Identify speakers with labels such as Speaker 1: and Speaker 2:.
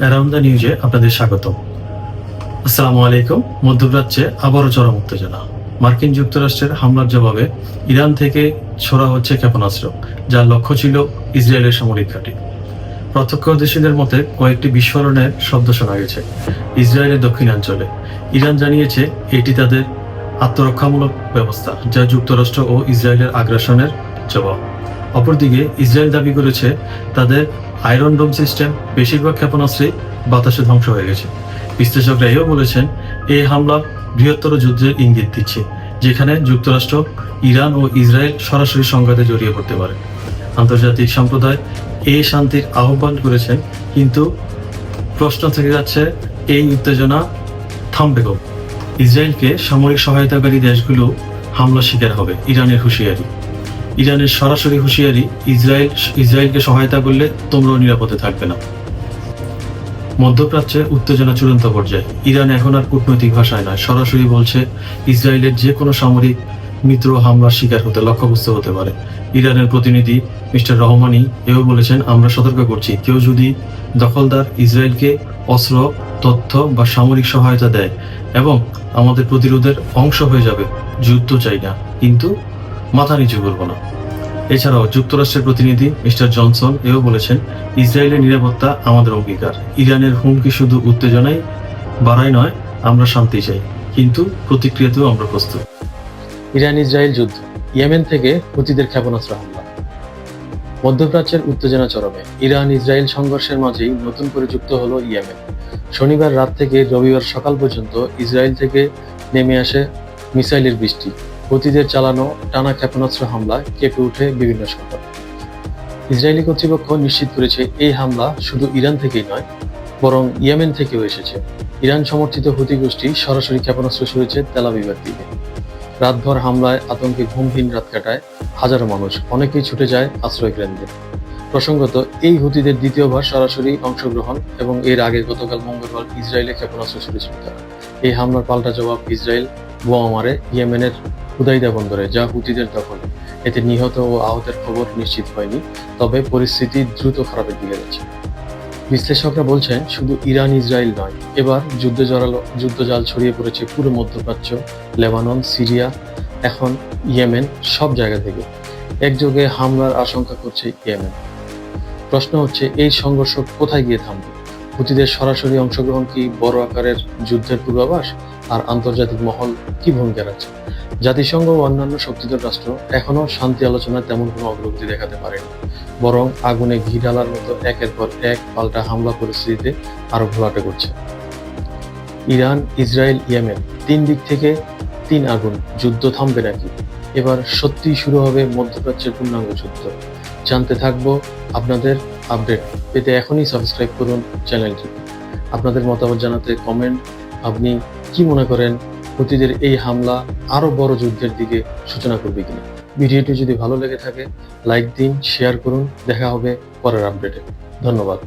Speaker 1: Around the নিউজে আপনাদের স্বাগত আসসালামু আলাইকুম, মধ্যপ্রাচ্যে আবারও চরম উত্তেজনা। মার্কিন যুক্তরাষ্ট্রের হামলার জবাবে ইরান থেকে ছোড়া হচ্ছে ক্ষেপণাস্ত্র, যার লক্ষ্য ছিল ইসরায়েলের সামরিক ঘাঁটি। প্রত্যক্ষদর্শীদের মতে কয়েকটি বিস্ফোরণের শব্দ শোনা গেছে ইসরায়েলের দক্ষিণাঞ্চলে। ইরান জানিয়েছে এটি তাদের আত্মরক্ষামূলক ব্যবস্থা, যা যুক্তরাষ্ট্র ও ইসরায়েলের আগ্রাসনের জবাব। অপরদিকে ইসরায়েল দাবি করেছে, তাদের আয়রন ডোম সিস্টেম বেশিরভাগ ক্ষেপণাস্ত্রেই বাতাসে ধ্বংস হয়ে গেছে। বিশ্লেষকরা এও বলেছেন এই হামলা বৃহত্তর যুদ্ধের ইঙ্গিত দিচ্ছে, যেখানে যুক্তরাষ্ট্র, ইরান ও ইসরায়েল সরাসরি সংঘাতে জড়িয়ে পড়তে পারে। আন্তর্জাতিক সম্প্রদায় এই শান্তির আহ্বান করেছেন, কিন্তু প্রশ্ন থেকে যাচ্ছে, এই উত্তেজনা থামবে ইসরায়েলকে সামরিক সহায়তাকারী দেশগুলো হামলা শিকার হবে, ইরানের হুঁশিয়ারি। ইরানের সরাসরি হুঁশিয়ারি, ইসরায়েল ইসরায়েলকে সহায়তা করলে তোমরাও নিরাপদে থাকবে না। মধ্যপ্রাচ্যে উত্তেজনা চূড়ান্ত পর্যায়ে। ইরান এখন আর কূটনৈতিক ভাষায় নয়। সরাসরি বলছে, ইসরায়েলের যে কোনো সামরিক মিত্র হামলার শিকার হতে লক্ষ্যবস্তু হতে পারে। ইরানের প্রতিনিধি মিস্টার রহমানি এও বলেছেন, আমরা সতর্ক করছি। কেউ যদি দখলদার ইসরায়েলকে অস্ত্র, তথ্য বা সামরিক সহায়তা দেয় এবং আমাদের প্রতিরোধের অংশ হয়ে যাবে, যুদ্ধ চাই না। কিন্তু মাথা নিচু করব না। এছাড়াও যুক্তরাষ্ট্রের প্রতিনিধি মিস্টার জনসন এও বলেছেন, ইসরায়েলের নিরাপত্তা আমাদের অঙ্গীকার। ইরানের হুমকি শুধু উত্তেজনাই বাড়াই নয়, আমরা শান্তি চাই। কিন্তু প্রতিক্রিয়াতেও আমরা প্রস্তুত।
Speaker 2: ইরান ইসরায়েল যুদ্ধ, ইয়েমেন থেকে হুতিদের ক্ষেপণাস্ত্র হামলা। মধ্যপ্রাচ্যের উত্তেজনা চরমে। ইরান ইসরায়েল সংঘর্ষের মাঝেই নতুন করে যুক্ত হলো ইয়েমেন। শনিবার রাত থেকে রবিবার সকাল পর্যন্ত ইসরায়েল থেকে নেমে আসে মিসাইলের বৃষ্টি। হুতিদের চালানো টানা ক্ষেপণাস্ত্র হামলা কেঁপে ওঠে বিভিন্ন শহর ইসরায়েলি কর্তৃপক্ষ নিশ্চিত করেছে এই হামলা শুধু ইরান থেকেই নয়, বরং ইয়েমেন থেকেও এসেছে। ইরান সমর্থিত হুতি গোষ্ঠী সরাসরি ক্ষেপণাস্ত্র ছুড়েছে তেলাবিবার দিকে। রাতভর হামলায় আতঙ্কে ঘুমহীন রাত কাটায় হাজারো মানুষ, অনেকেই ছুটে যায় আশ্রয় কেন্দ্রে। প্রসঙ্গত, এই হুতিদের দ্বিতীয়বার সরাসরি অংশগ্রহণ এবং এর আগে গতকাল মঙ্গলবার ইসরায়েলে ক্ষেপণাস্ত্র ছুড়েছিল তারা। এই হামলার পাল্টা জবাব ইসরায়েল বোমা মারে ইয়েমেনের হুদাইদা বন্দরে যা হুতিদের দখলে। এতে নিহত ও আহতের খবর নিশ্চিত হয়নি, তবে পরিস্থিতি দ্রুত খারাপের দিকে যাচ্ছে। বিশ্লেষকরা বলছেন, শুধু ইরান, ইসরায়েল নয়, এবার যুদ্ধ জড়ালো যুদ্ধজাল ছড়িয়ে পড়েছে পুরো মধ্যপ্রাচ্য, লেবানন, সিরিয়া, এখন ইয়েমেন, সব জায়গা থেকে। একযোগে হামলার আশঙ্কা করছে ইয়েমেন। প্রশ্ন হচ্ছে, এই সংঘর্ষ কোথায় গিয়ে থামবে? হুতিদের সরাসরি অংশগ্রহণ কি বড় আকারের যুদ্ধের পূর্বাভাস? আর আন্তর্জাতিক মহল কি ভূমিকা রাখছে? জাতিসংঘ ও অন্যান্য শক্তিধর রাষ্ট্র এখনও শান্তি আলোচনায় তেমন কোনো অগ্রগতি দেখাতে পারেনি, বরং আগুনে ঘি ঢালার মতো একের পর এক পাল্টা হামলা পরিস্থিতিতে আরও ঘোলাটে করছে। ইরান, ইসরায়েল, ইয়েমেন তিন দিক থেকে তিন আগুন, যুদ্ধ থামবে নাকি? এবার সত্যিই শুরু হবে মধ্যপ্রাচ্যের পূর্ণাঙ্গ যুদ্ধ। জানতে থাকব আপনাদের আপডেট, পেতে এখনই সাবস্ক্রাইব করুন চ্যানেলটি। আপনাদের মতামত জানাতে কমেন্ট, আপনি কি মনে করেন হুতিদের এই হামলা আরও বড় যুদ্ধের দিকে সূচনা করবে কিনা। ভিডিওটি যদি ভালো লেগে থাকে, লাইক দিন, শেয়ার করুন। দেখা হবে পরের আপডেটে। ধন্যবাদ।